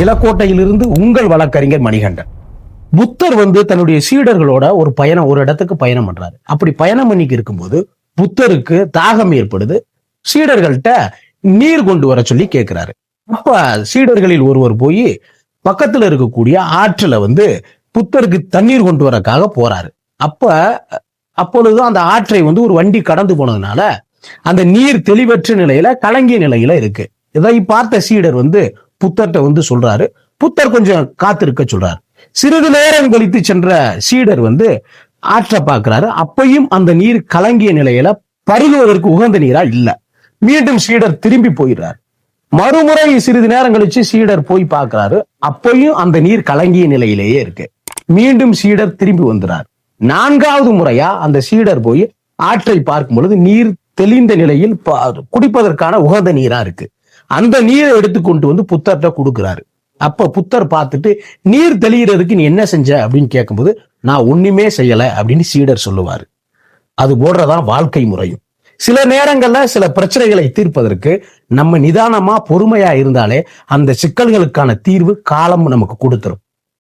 நிலக்கோட்டையிலிருந்து உங்கள் வழக்கறிஞர் மணிகண்டன். புத்தர் வந்து தன்னுடைய சீடர்களோட ஒரு பயணம் ஒரு இடத்துக்கு பயணம் பண்றாரு. அப்படி பயணம் பண்ணிக்கு இருக்கும்போது புத்தருக்கு தாகம் ஏற்படுது. சீடர்கள்ட்ட நீர் கொண்டு வர சொல்லி கேட்கிறாரு அப்ப சீடர்களில் ஒருவர் போய் பக்கத்துல இருக்கக்கூடிய ஆற்றுல வந்து புத்தருக்கு தண்ணீர் கொண்டு வரக்காக போறாரு. அப்ப அப்பொழுது அந்த ஆற்றை வந்து ஒரு வண்டி கடந்து போனதுனால அந்த நீர் தெளிவற்ற நிலையில கலங்கிய நிலையில இருக்கு. இதை பார்த்த சீடர் வந்து புத்தர்கிட்ட வந்து சொல்றாரு. புத்தர் கொஞ்சம் காத்திருக்க சொல்றாரு. சிறிது நேரம் கழித்து சென்ற சீடர் வந்து ஆற்றை பார்க்கிறாரு. அப்பையும் அந்த நீர் கலங்கிய நிலையில பருகுவதற்கு உகந்த நீரா இல்ல. மீண்டும் சீடர் திரும்பி போயிடுறார். மறுமுறை சிறிது நேரம் கழிச்சு சீடர் போய் பார்க்கிறாரு. அப்பையும் அந்த நீர் கலங்கிய நிலையிலேயே இருக்கு. மீண்டும் சீடர் திரும்பி வந்துறார். நான்காவது முறையா அந்த சீடர் போய் ஆற்றை பார்க்கும் பொழுது நீர் தெளிந்த நிலையில் குடிப்பதற்கான உகந்த நீரா இருக்கு. அந்த நீரை எடுத்து கொண்டு வந்து புத்தர்கிட்ட கொடுக்குறாரு. அப்ப புத்தர் பார்த்துட்டு நீர் தெளிகிறதுக்கு நீ என்ன செஞ்ச? அப்படின்னு கேட்கும்போது நான் ஒண்ணுமே செய்யலை அப்படின்னு சீடர் சொல்லுவார். அது போடுறதான் வாழ்க்கை முறையும். சில நேரங்கள்ல சில பிரச்சனைகளை தீர்ப்பதற்கு நம்ம நிதானமா பொறுமையா இருந்தாலே அந்த சிக்கல்களுக்கான தீர்வு காலம் நமக்கு கொடுத்துரும்.